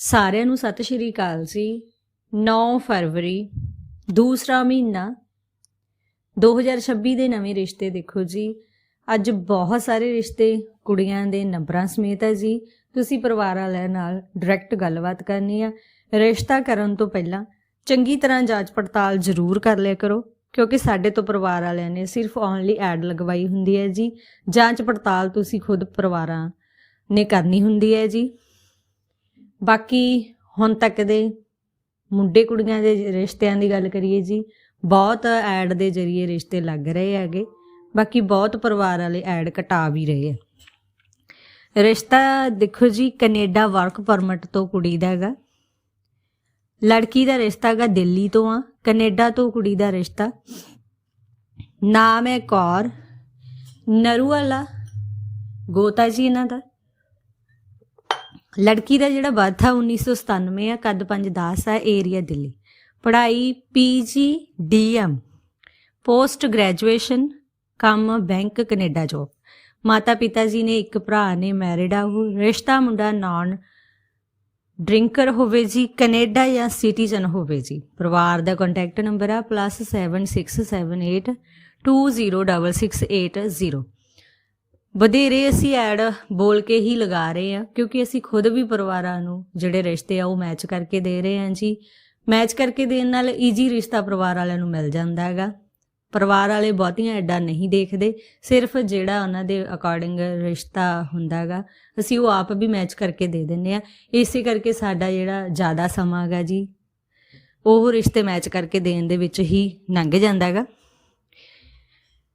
ਸਾਰਿਆਂ ਨੂੰ ਸਤਿ ਸ਼੍ਰੀ ਅਕਾਲ ਜੀ। 9 ਫਰਵਰੀ, ਦੂਸਰਾ ਮਹੀਨਾ। 2026 ਦੇ ਨਵੇਂ ਰਿਸ਼ਤੇ ਦੇਖੋ ਜੀ। ਅੱਜ ਬਹੁਤ ਸਾਰੇ ਰਿਸ਼ਤੇ ਕੁੜੀਆਂ ਦੇ ਨੰਬਰਾਂ ਸਮੇਤ ਹੈ ਜੀ। ਤੁਸੀਂ ਪਰਿਵਾਰ ਵਾਲਿਆਂ ਨਾਲ ਡਾਇਰੈਕਟ ਗੱਲਬਾਤ ਕਰਨੀ ਆ। ਰਿਸ਼ਤਾ ਕਰਨ ਤੋਂ ਪਹਿਲਾਂ ਚੰਗੀ ਤਰ੍ਹਾਂ ਜਾਂਚ ਪੜਤਾਲ ਜ਼ਰੂਰ ਕਰ ਲਿਆ ਕਰੋ, ਕਿਉਂਕਿ ਸਾਡੇ ਤੋਂ ਪਰਿਵਾਰ ਵਾਲਿਆਂ ਨੇ ਸਿਰਫ ਓਨਲੀ ਐਡ ਲਗਵਾਈ ਹੁੰਦੀ ਹੈ ਜੀ। ਜਾਂਚ ਪੜਤਾਲ ਤੁਸੀਂ ਖੁਦ ਪਰਿਵਾਰਾਂ ਨੇ ਕਰਨੀ ਹੁੰਦੀ ਹੈ ਜੀ। ਬਾਕੀ ਹੁਣ ਤੱਕ ਦੇ ਮੁੰਡੇ ਕੁੜੀਆਂ ਦੇ ਰਿਸ਼ਤਿਆਂ ਦੀ ਗੱਲ ਕਰੀਏ ਜੀ, ਬਹੁਤ ਐਡ ਦੇ ਜ਼ਰੀਏ ਰਿਸ਼ਤੇ ਲੱਗ ਰਹੇ ਹੈਗੇ, ਬਾਕੀ ਬਹੁਤ ਪਰਿਵਾਰ ਵਾਲੇ ਐਡ ਘਟਾ ਵੀ ਰਹੇ ਆ। ਰਿਸ਼ਤਾ ਦੇਖੋ ਜੀ, ਕੈਨੇਡਾ ਵਰਕ ਪਰਮਿਟ ਤੋਂ ਕੁੜੀ ਦਾ ਹੈਗਾ। ਲੜਕੀ ਦਾ ਰਿਸ਼ਤਾ ਹੈਗਾ ਦਿੱਲੀ ਤੋਂ ਆ, ਕੈਨੇਡਾ ਤੋਂ ਕੁੜੀ ਦਾ ਰਿਸ਼ਤਾ। ਨਾਮ ਹੈ ਕੌਰ, ਨਰੂਵਾਲਾ, ਗੋਤਾ ਜੀ ਇਹਨਾਂ ਦਾ। ਲੜਕੀ ਦਾ ਜਿਹੜਾ ਬਰਥ ਆ 1997 ਆ, ਕੱਦ 510 ਆ ਏਰੀਆ ਦਿੱਲੀ। ਪੜ੍ਹਾਈ ਪੀਜੀ ਡੀਐਮ ਪੋਸਟ ਗ੍ਰੈਜੂਏਸ਼ਨ ਕੰਮ ਬੈਂਕ ਕੈਨੇਡਾ ਜੋਬ ਮਾਤਾ ਪਿਤਾ ਜੀ ਨੇ ਇੱਕ ਭਰਾ ਨੇ ਮੈਰਿਡ ਆ, ਉਹ ਰਿਸ਼ਤਾ ਮੁੰਡਾ ਨਾਨ ਡਰਿੰਕਰ ਹੋਵੇ ਜੀ, ਕੈਨੇਡਾ ਜਾਂ ਸਿਟੀਜ਼ਨ ਹੋਵੇ ਜੀ। ਪਰਿਵਾਰ ਦਾ ਕੰਟੈਕਟ ਨੰਬਰ ਆ +7678 206680 ਵਧੇਰੇ ਅਸੀਂ ਐਡ ਬੋਲ ਕੇ ਹੀ ਲਗਾ ਰਹੇ ਆ ਕਿਉਂਕਿ ਅਸੀਂ ਖੁਦ ਵੀ ਪਰਿਵਾਰਾਂ ਨੂੰ, ਜਿਹੜੇ ਰਿਸ਼ਤੇ ਆ, ਉਹ ਮੈਚ ਕਰਕੇ ਦੇ ਰਹੇ ਹਾਂ ਜੀ। ਮੈਚ ਕਰਕੇ ਦੇਣ ਨਾਲ ਈਜੀ ਰਿਸ਼ਤਾ ਪਰਿਵਾਰ ਵਾਲਿਆਂ ਨੂੰ ਮਿਲ ਜਾਂਦਾ ਹੈਗਾ। ਪਰਿਵਾਰ ਵਾਲੇ ਬਹੁਤੀਆਂ ਐਡਾਂ ਨਹੀਂ ਦੇਖਦੇ, ਸਿਰਫ ਜਿਹੜਾ ਉਹਨਾਂ ਦੇ ਅਕੋਰਡਿੰਗ ਰਿਸ਼ਤਾ ਹੁੰਦਾ ਹੈਗਾ, ਅਸੀਂ ਉਹ ਆਪ ਵੀ ਮੈਚ ਕਰਕੇ ਦੇ ਦਿੰਨੇ ਆ ਇਸੇ ਕਰਕੇ ਸਾਡਾ ਜਿਹੜਾ ਜ਼ਿਆਦਾ ਸਮਾਂ ਹੈਗਾ ਜੀ, ਉਹ ਰਿਸ਼ਤੇ ਮੈਚ ਕਰਕੇ ਦੇਣ ਦੇ ਵਿੱਚ ਹੀ ਲੰਘ ਜਾਂਦਾ ਹੈਗਾ।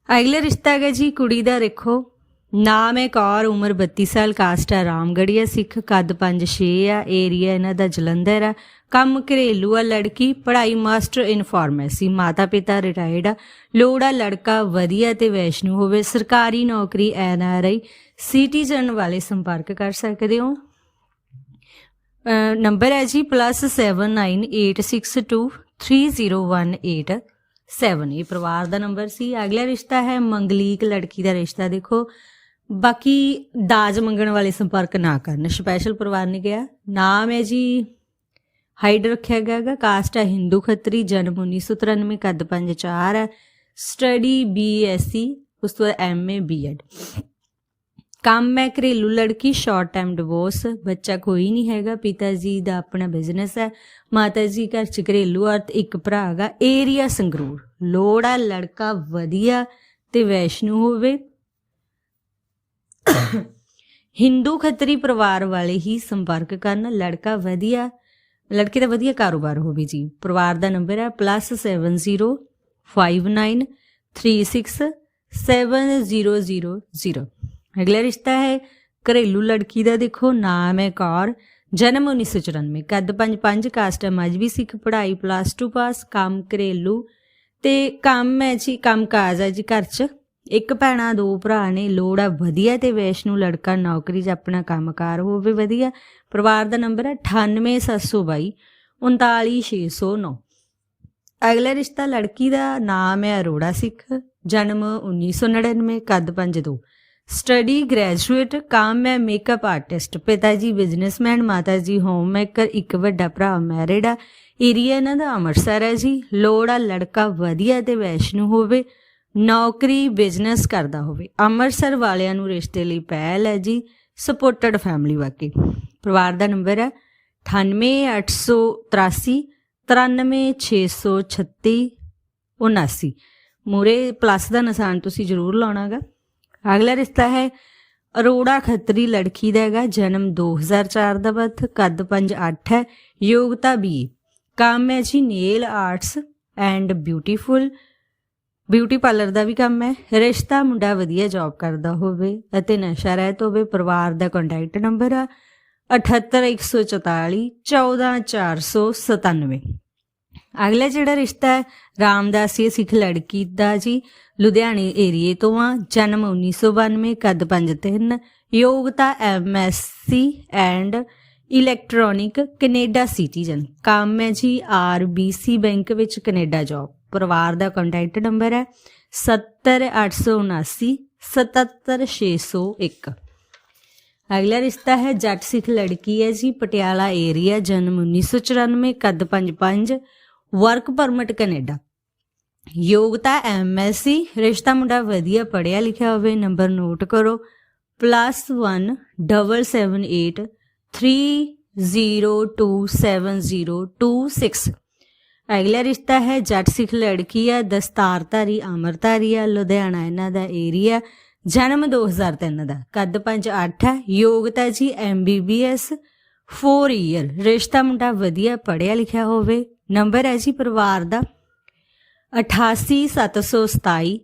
ਅਗਲੇ ਰਿਸ਼ਤਾ ਹੈਗਾ ਜੀ, ਕੁੜੀ ਦਾ, ਦੇਖੋ। ਨਾਮ ਹੈ ਕੌਰ, ਉਮਰ 32 ਸਾਲ, ਕਾਸਟ ਹੈ ਰਾਮਗੜੀਆ ਸਿੱਖ ਕੱਦ 5-6 ਆ ਏਰੀਆ ਇਹਨਾਂ ਦਾ ਜਲੰਧਰ ਆ ਕੰਮ ਘਰੇਲੂ ਆ ਲੜਕੀ, ਪੜ੍ਹਾਈ ਮਾਸਟਰ ਇਨ ਫਾਰਮੇਸੀ ਮਾਤਾ ਪਿਤਾ ਰਿਟਾਇਰਡ ਆ ਲੋੜ ਆ ਲੜਕਾ ਵਧੀਆ ਤੇ ਵੈਸ਼ਨੂ ਹੋਵੇ, ਸਰਕਾਰੀ ਨੌਕਰੀ, ਐਨ ਆਰ ਆਈ, ਸਿਟੀਜ਼ਨ ਵਾਲੇ ਸੰਪਰਕ ਕਰ ਸਕਦੇ ਹੋ। ਨੰਬਰ ਹੈ ਜੀ +7986230187 ਇਹ ਪਰਿਵਾਰ ਦਾ ਨੰਬਰ ਸੀ, ਅਗਲਾ ਰਿਸ਼ਤਾ ਹੈ ਮੰਗਲੀਕ, ਲੜਕੀ ਦਾ ਰਿਸ਼ਤਾ ਦੇਖੋ। ਬਾਕੀ ਦਾਜ ਮੰਗਣ ਵਾਲੇ ਸੰਪਰਕ ਨਾ ਕਰਨ। ਸਪੈਸ਼ਲ ਪਰਿਵਾਰ ਨੇ ਕਿਹਾ, ਨਾਮ ਹੈ ਜੀ ਹਾਈਡ ਰੱਖਿਆ ਗਿਆ ਹੈਗਾ ਕਾਸਟ ਹੈ ਹਿੰਦੂ ਖੱਤਰੀ, ਜਨਮ 1993 ਕੱਦ 54 ਹੈ ਸਟੱਡੀ ਬੀਐਸਸੀ ਉਸ ਤੋਂ ਐਮਏ ਬੀਐਡ ਕੰਮ ਹੈ ਘਰੇਲੂ ਲੜਕੀ ਸ਼ਾਰਟ ਟਾਈਮ ਡਿਵੋਰਸ ਬੱਚਾ ਕੋਈ ਨਹੀਂ ਹੈਗਾ, ਪਿਤਾ ਜੀ ਦਾ ਆਪਣਾ ਬਿਜ਼ਨਸ ਹੈ, ਮਾਤਾ ਜੀ ਘਰ ਚ ਘਰੇਲੂ ਔਰਤ, ਇੱਕ ਭਰਾ ਹੈਗਾ ਏਰੀਆ ਸੰਗਰੂਰ। ਲੋੜ ਆ ਲੜਕਾ ਵਧੀਆ ਤੇ ਵੈਸ਼ਨੂ ਹੋਵੇ ਹਿੰਦੂ ਖੱਤਰੀ ਪਰਿਵਾਰ ਵਾਲੇ ਹੀ ਸੰਪਰਕ ਕਰਨ। ਲੜਕਾ ਵਧੀਆ, ਲੜਕੇ ਦਾ ਵਧੀਆ ਕਾਰੋਬਾਰ ਹੋਵੇ ਜੀ। ਪਰਿਵਾਰ ਦਾ ਨੰਬਰ ਹੈ +7059367000 ਅਗਲਾ ਰਿਸ਼ਤਾ ਹੈ ਘਰੇਲੂ ਲੜਕੀ ਦਾ। ਦੇਖੋ, ਨਾਮ ਹੈ ਕੌਰ, ਜਨਮ 1994 ਕੱਦ 55 ਕਾਸਟ ਹੈ ਮਜਬੀ ਸਿੱਖ, ਪੜ੍ਹਾਈ ਪਲੱਸ 2 ਪਾਸ ਕੰਮ ਘਰੇਲੂ। ਤੇ ਕੰਮ ਹੈ ਜੀ, ਕੰਮ ਕਾਜ ਹੈ ਜੀ, ਘਰ 'ਚ। ਇੱਕ ਭੈਣਾ, ਦੋ ਭਰਾ ਨੇ, ਲੋੜ ਆ ਵਧੀਆ ਤੇ ਵੈਸ਼ਨੂ ਲੜਕਾ ਨੌਕਰੀ 'ਚ ਆਪਣਾ ਕੰਮਕਾਰ ਹੋਵੇ ਵਧੀਆ। ਪਰਿਵਾਰ ਦਾ ਨੰਬਰ ਹੈ 98722 39609 ਅਗਲਾ ਰਿਸ਼ਤਾ ਲੜਕੀ ਦਾ ਨਾਮ ਹੈ ਅਰੋੜਾ ਸਿੱਖ, ਜਨਮ 1999 ਕੱਦ 52 ਸਟੱਡੀ ਗ੍ਰੈਜੂਏਟ, ਕੰਮ ਹੈ ਮੇਕਅਪ ਆਰਟਿਸਟ। ਪਿਤਾ ਜੀ ਬਿਜ਼ਨਸਮੈਨ, ਮਾਤਾ ਜੀ ਹੋਮ ਮੇਕਰ ਇੱਕ ਵੱਡਾ ਭਰਾ ਮੈਰਿਡ ਆ। ਏਰੀਆ ਇਹਨਾਂ ਦਾ ਅੰਮ੍ਰਿਤਸਰ ਹੈ ਜੀ। ਲੋੜ ਆ ਲੜਕਾ ਵਧੀਆ ਤੇ ਵੈਸ਼ਨੂ ਹੋਵੇ। ਨੌਕਰੀ ਬਿਜ਼ਨਸ ਕਰਦਾ ਹੋਵੇ। ਅੰਮ੍ਰਿਤਸਰ ਵਾਲਿਆਂ ਨੂੰ ਰਿਸ਼ਤੇ ਲਈ ਪਹਿਲ ਹੈ ਜੀ ਸਪੋਰਟਡ ਫੈਮਿਲੀ ਵਾਕਈ। ਪਰਿਵਾਰ ਦਾ ਨੰਬਰ ਹੈ 98883 93636 79 ਮੂਰੇ ਪਲੱਸ ਦਾ ਨਿਸ਼ਾਨ ਤੁਸੀਂ ਜ਼ਰੂਰ ਲਾਉਣਾਗਾ। ਅਗਲਾ ਰਿਸ਼ਤਾ ਹੈ ਅਰੋੜਾ ਖੱਤਰੀ ਲੜਕੀ ਦਾ ਹੈਗਾ, ਜਨਮ 2004 ਦਾ ਬਰਥ, ਕੱਦ 58 ਹੈ, ਯੋਗਤਾ ਬੀ ਕੰਮ ਹੈ ਜੀ nail arts and beautiful beauty parlour ਦਾ ਵੀ ਕੰਮ ਹੈ। ਰਿਸ਼ਤਾ ਮੁੰਡਾ ਵਧੀਆ ਜੌਬ ਕਰਦਾ ਹੋਵੇ ਅਤੇ ਨਸ਼ਾ ਰਹਿਤ ਹੋਵੇ, ਪਰਿਵਾਰ ਦਾ ਕੰਟੈਕਟ ਨੰਬਰ ਆ 78144 14497 ਅਗਲਾ ਜਿਹੜਾ ਰਿਸ਼ਤਾ ਹੈ, ਰਾਮਦਾਸੀ ਸਿੱਖ ਲੜਕੀ ਦਾ ਜੀ, ਲੁਧਿਆਣੇ ਏਰੀਏ ਤੋਂ ਆ, ਜਨਮ 1992 ਕੱਦ 53 ਯੋਗਤਾ MSc and electronic Canada citizen ਕੰਮ ਹੈ ਜੀ ਆਰਬੀਸੀ ਬੈਂਕ ਵਿੱਚ ਕੈਨੇਡਾ ਜੌਬ ਪਰਿਵਾਰ ਦਾ ਕੰਟੈਕਟ ਨੰਬਰ ਹੈ 70879 77601 ਅਗਲਾ ਰਿਸ਼ਤਾ ਹੈ ਜੱਟ ਸਿੱਖ ਲੜਕੀ ਹੈ ਜੀ, ਪਟਿਆਲਾ ਏਰੀਆ ਜਨਮ 1994 ਕੱਦ 55 ਵਰਕ ਪਰਮਿਟ ਕੈਨੇਡਾ। ਯੋਗਤਾ ਐਮਐਸਸੀ ਰਿਸ਼ਤਾ ਮੁੰਡਾ ਵਧੀਆ ਪੜਿਆ ਲਿਖਿਆ ਹੋਵੇ ਨੰਬਰ ਨੋਟ ਕਰੋ +17783 30270226 ਅਗਲਾ ਰਿਸ਼ਤਾ ਹੈ ਜੱਟ ਸਿੱਖ ਲੜਕੀ ਆ, ਦਸਤਾਰਧਾਰੀ ਅਮਰਧਾਰੀ ਆ, ਲੁਧਿਆਣਾ ਇਹਨਾਂ ਦਾ ਏਰੀਆ ਜਨਮ 2003 ਦਾ, ਕੱਦ 58 ਹੈ ਯੋਗਤਾ ਜੀ ਐਮਬੀਬੀਐਸ 4 ਇਅਰ ਰਿਸ਼ਤਾ ਮੁੰਡਾ ਵਧੀਆ ਪੜਿਆ ਲਿਖਿਆ ਹੋਵੇ। ਨੰਬਰ ਹੈ ਜੀ ਪਰਿਵਾਰ ਦਾ 88727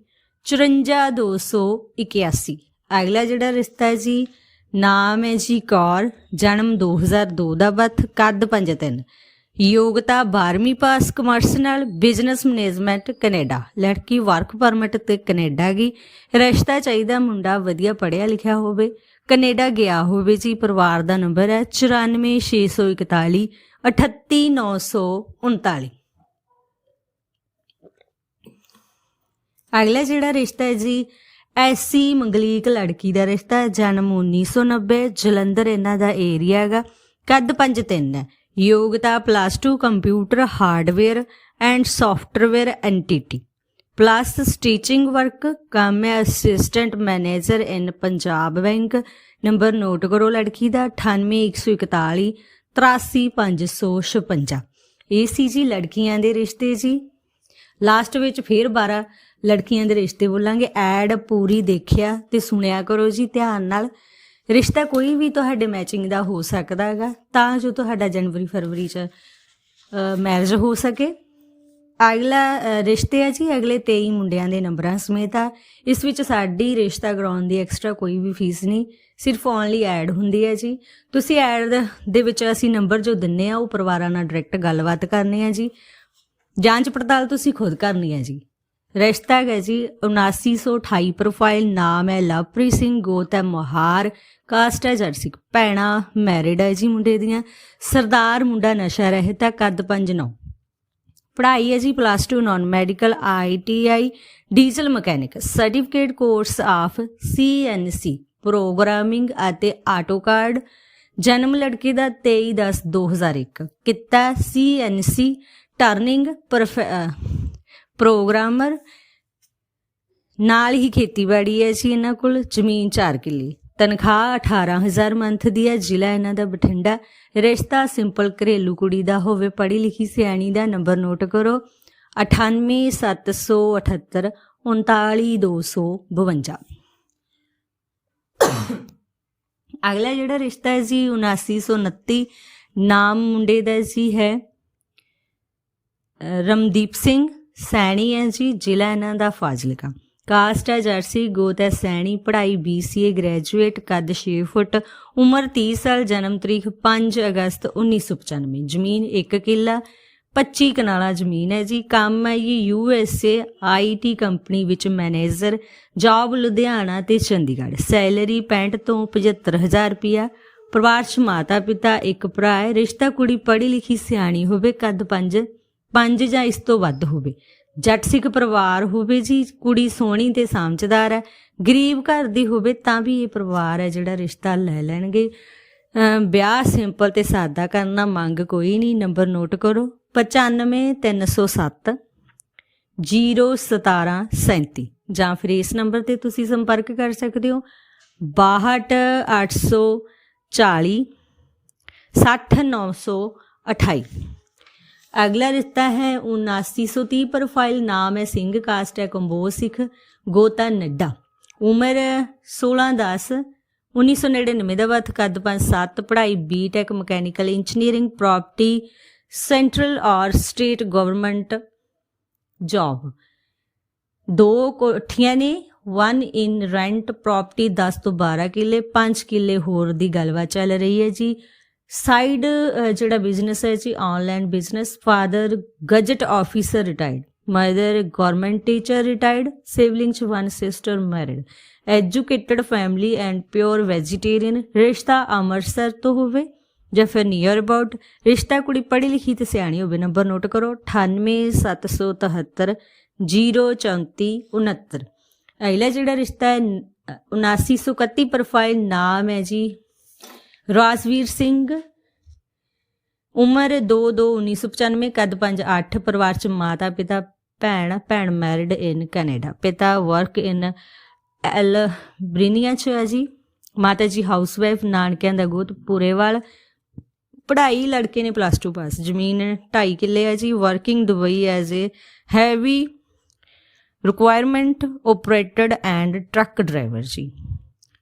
54281 ਅਗਲਾ ਜਿਹੜਾ ਰਿਸ਼ਤਾ ਹੈ ਜੀ, ਨਾਮ ਹੈ ਜੀ ਕੌਰ, ਜਨਮ 2002 ਦਾ ਬਰਥ ਕੱਦ 53 ਯੋਗਤਾ 12ਵੀਂ ਪਾਸ ਕਮਰਸ ਨਾਲ ਬਿਜ਼ਨਸ ਮੈਨੇਜਮੈਂਟ ਕੈਨੇਡਾ। ਲੜਕੀ ਵਰਕ ਪਰਮਿਟ ਤੇ ਕੈਨੇਡਾ ਗਈ। ਰਿਸ਼ਤਾ ਚਾਹੀਦਾ ਮੁੰਡਾ ਵਧੀਆ ਪੜਿਆ ਲਿਖਿਆ ਹੋਵੇ, ਕੈਨੇਡਾ ਗਿਆ ਹੋਵੇ ਜੀ, ਪਰਿਵਾਰ ਦਾ ਨੰਬਰ ਹੈ 94641 38939 ਅਗਲਾ ਜਿਹੜਾ ਰਿਸ਼ਤਾ ਹੈ ਜੀ, ਐਸੀ ਮੰਗਲੀਕ ਲੜਕੀ ਦਾ ਰਿਸ਼ਤਾ ਹੈ, ਜਨਮ 1990 ਜਲੰਧਰ ਇਹਨਾਂ ਦਾ ਏਰੀਆ ਹੈਗਾ, ਕੱਦ 5'3 ਹੈ। ਯੋਗਤਾ plus 2 computer hardware and software NTT plus stitching work ਕੰਮ ਹੈ assistant manager in Punjab bank number note ਕਰੋ ਲੜਕੀ ਦਾ 98141 83556 ਇਹ ਸੀ ਜੀ, ਲੜਕੀਆਂ ਦੇ ਰਿਸ਼ਤੇ ਜੀ। ਲਾਸਟ ਵਿੱਚ ਫੇਰ 12 ਲੜਕੀਆਂ ਦੇ ਰਿਸ਼ਤੇ ਬੋਲਾਂਗੇ। ਐਡ ਪੂਰੀ ਦੇਖਿਆ ਤੇ ਸੁਣਿਆ ਕਰੋ ਜੀ ਧਿਆਨ ਨਾਲ। ਰਿਸ਼ਤਾ ਕੋਈ ਵੀ ਤੁਹਾਡੇ ਮੈਚਿੰਗ ਦਾ ਹੋ ਸਕਦਾ ਹੈਗਾ, ਤਾਂ ਜੋ ਤੁਹਾਡਾ ਜਨਵਰੀ, ਫਰਵਰੀ ਚ ਮੈਰਿਜ ਹੋ ਸਕੇ। ਅਗਲਾ ਰਿਸ਼ਤੇ ਆ ਜੀ, ਅਗਲੇ 23 ਮੁੰਡਿਆਂ ਦੇ ਨੰਬਰਾਂ ਸਮੇਤ ਆ। ਇਸ ਵਿੱਚ ਸਾਡੀ ਰਿਸ਼ਤਾ ਕਰਾਉਣ ਦੀ ਐਕਸਟਰਾ ਕੋਈ ਵੀ ਫੀਸ ਨਹੀਂ, ਸਿਰਫ ਓਨਲੀ ਐਡ ਹੁੰਦੀ ਹੈ ਜੀ। ਤੁਸੀਂ ਐਡ ਦੇ ਵਿੱਚ ਅਸੀਂ ਨੰਬਰ ਜੋ ਦਿੰਨੇ ਆ, ਉਹ ਪਰਿਵਾਰਾਂ ਨਾਲ ਡਾਇਰੈਕਟ ਗੱਲਬਾਤ ਕਰਨੀ ਆ ਜੀ। ਜਾਂਚ ਪੜਤਾਲ ਤੁਸੀਂ ਖੁਦ ਕਰਨੀ ਹੈ ਜੀ। ਰਿਸ਼ਤਾ ਹੈ ਜੀ 7928 ਪ੍ਰੋਫਾਈਲ ਨਾਮ ਹੈ ਲਵਪ੍ਰੀਤ ਸਿੰਘ ਗੋਤ ਮੋਹਾਰ ਕਾਸਟ ਹੈ ਜਰਸੀ ਭੈਣਾ ਮੈਰਿਡ ਹੈ ਜੀ ਮੁੰਡੇ ਦੀਆਂ, ਸਰਦਾਰ ਮੁੰਡਾ ਨਸ਼ਾ ਰਹਿਤ ਹੈ, ਕੱਦ 59 ਪੜ੍ਹਾਈ ਹੈ ਜੀ plus 2 non medical ITI diesel mechanic certificate course of CNC programming ਅਤੇ ਆਟੋਕਾਰਡ ਜਨਮ ਲੜਕੀ ਦਾ 23/10/2001 ਕਿੱਤਾ ਸੀਐਨਸੀ ਟਰਨਿੰਗ ਪ੍ਰੋਗਰਾਮਰ ਨਾਲ ਹੀ ਖੇਤੀਬਾੜੀ ਹੈ ਜੀ ਇਹਨਾਂ ਕੋਲ, ਜ਼ਮੀਨ 4 ਕਿੱਲੇ। ਤਨਖਾਹ 18000 ਮੰਥ ਦੀ ਹੈ, ਜ਼ਿਲ੍ਹਾ ਇਹਨਾਂ ਦਾ ਬਠਿੰਡਾ। ਰਿਸ਼ਤਾ ਸਿੰਪਲ ਘਰੇਲੂ ਕੁੜੀ ਦਾ ਹੋਵੇ ਪੜ੍ਹੀ ਲਿਖੀ ਸਿਆਣੀ ਦਾ ਨੰਬਰ ਨੋਟ ਕਰੋ। 98778 39252 ਅਗਲਾ ਜਿਹੜਾ ਰਿਸ਼ਤਾ ਹੈ ਜੀ 7929 ਨਾਮ ਮੁੰਡੇ ਦਾ ਜੀ ਹੈ ਰਮਦੀਪ ਸਿੰਘ। ਸੈਣੀ ਹੈ ਜੀ, ਜ਼ਿਲ੍ਹਾ ਇਹਨਾਂ ਦਾ ਫਾਜ਼ਿਲਕਾ। ਕਾਸਟ ਹੈ ਜਰਸੀ, ਗੋਤ ਹੈ ਸੈਣੀ, ਪੜ੍ਹਾਈ BCA ਗ੍ਰੈਜੂਏਟ, ਕੱਦ 6 ਫੁੱਟ, ਉਮਰ 30 ਸਾਲ, ਜਨਮ ਤਰੀਕ 5 ਅਗਸਤ 1995 ਜ਼ਮੀਨ 1 ਕਿੱਲਾ 25 ਕਨਾਲਾ ਜ਼ਮੀਨ ਹੈ ਜੀ। ਕੰਮ ਹੈ ਇਹ USA IT ਕੰਪਨੀ ਵਿੱਚ ਮੈਨੇਜਰ, ਜੌਬ ਲੁਧਿਆਣਾ ਤੇ ਚੰਡੀਗੜ੍ਹ। ਸੈਲਰੀ 65 ਤੋਂ 75000 ਰੁਪਿਆ ਪਰਿਵਾਰ 'ਚ ਮਾਤਾ ਪਿਤਾ ਇੱਕ ਭਰਾ ਹੈ। ਰਿਸ਼ਤਾ ਕੁੜੀ ਪੜ੍ਹੀ ਲਿਖੀ ਸਿਆਣੀ ਹੋਵੇ, ਕੱਦ 5 5 ਜਾਂ ਇਸ ਤੋਂ ਵੱਧ ਹੋਵੇ। ਜੱਟ ਸਿੱਖ ਪਰਿਵਾਰ ਹੋਵੇ ਜੀ, ਕੁੜੀ ਸੋਹਣੀ ਤੇ ਸਮਝਦਾਰ ਹੈ, ਗਰੀਬ ਘਰ ਦੀ ਹੋਵੇ ਤਾਂ ਵੀ ਇਹ ਪਰਿਵਾਰ ਹੈ ਜਿਹੜਾ ਰਿਸ਼ਤਾ ਲੈ ਲੈਣਗੇ। ਅਮ ਵਿਆਹ ਸਿੰਪਲ ਤੇ ਸਾਦਾ ਕਰਨਾ ਮੰਗ ਕੋਈ ਨਹੀਂ, ਨੰਬਰ ਨੋਟ ਕਰੋ 95307 01737 ਜਾਂ ਫਿਰ ਇਸ ਨੰਬਰ ਤੇ ਤੁਸੀਂ ਸੰਪਰਕ ਕਰ ਸਕਦੇ ਹੋ 62840 60928 ਅਗਲਾ ਰਿਸ਼ਤਾ ਹੈ 7930 ਪ੍ਰੋਫਾਈਲ ਨਾਮ ਹੈ ਸਿੰਘ ਕਾਸਟ ਹੈ ਕੰਬੋਜ ਸਿੱਖ, ਗੋਤਾ ਨੱਡਾ। ਉਮਰ 16 10 1999 ਦਾ ਵਤ ਕੱਦ 57 ਪੜ੍ਹਾਈ BTech mechanical engineering property central ਔਰ ਸਟੇਟ ਗਵਰਨਮੈਂਟ ਜੌਬ ਦੋ ਕੋਠੀਆਂ ਨੇ ਵਨ ਇਨ ਰੈਂਟ ਪ੍ਰਾਪਰਟੀ 10 ਤੋਂ 12 ਕਿੱਲੇ 5 ਕਿੱਲੇ ਹੋਰ ਦੀ ਗੱਲਬਾਤ ਚੱਲ ਰਹੀ ਹੈ ਜੀ। ਸਾਈਡ ਜਿਹੜਾ ਬਿਜ਼ਨਸ ਹੈ ਜੀ online business father gazetted officer retired mother government teacher retired siblings one sister married educated family and pure vegetarian ਰਿਸ਼ਤਾ ਅੰਮ੍ਰਿਤਸਰ ਤੋਂ ਹੋਵੇ, ਜਾਂ ਫਿਰ ਨੀਅਰ ਅਬਾਊਟ ਰਿਸ਼ਤਾ ਕੁੜੀ ਪੜ੍ਹੀ ਲਿਖੀ ਤੇ ਸਿਆਣੀ ਹੋਵੇ ਨੰਬਰ ਨੋਟ ਕਰੋ 98773 03469 ਅਗਲਾ ਜਿਹੜਾ ਰਿਸ਼ਤਾ ਹੈ 7931 ਪ੍ਰੋਫਾਈਲ ਨਾਮ ਹੈ ਜੀ ਰਾਜਵੀਰ ਸਿੰਘ। ਉਮਰ 2-2-1995 ਕਦ 5-8 ਪਰਿਵਾਰ ਚ ਮਾਤਾ, ਪਿਤਾ, ਭੈਣ ਭੈਣ ਮੈਰਿਡ ਇਨ ਕੈਨੇਡਾ ਪਿਤਾ ਵਰਕ ਇਨ ਐਲ ਬ੍ਰਿਨੀਆ ਚ ਹੈ ਜੀ। ਮਾਤਾ ਜੀ ਹਾਊਸਵਾਈਫ ਨਾਨਕਿਆਂ ਦਾ ਗੋਤ ਪੂਰੇਵਾਲ। ਪੜ੍ਹਾਈ ਲੜਕੇ ਨੇ ਪਲੱਸ 2 ਪਾਸ ਜ਼ਮੀਨ 2.5 ਕਿੱਲੇ ਹੈ ਜੀ working Dubai as a heavy requirement operated and truck driver ਜੀ।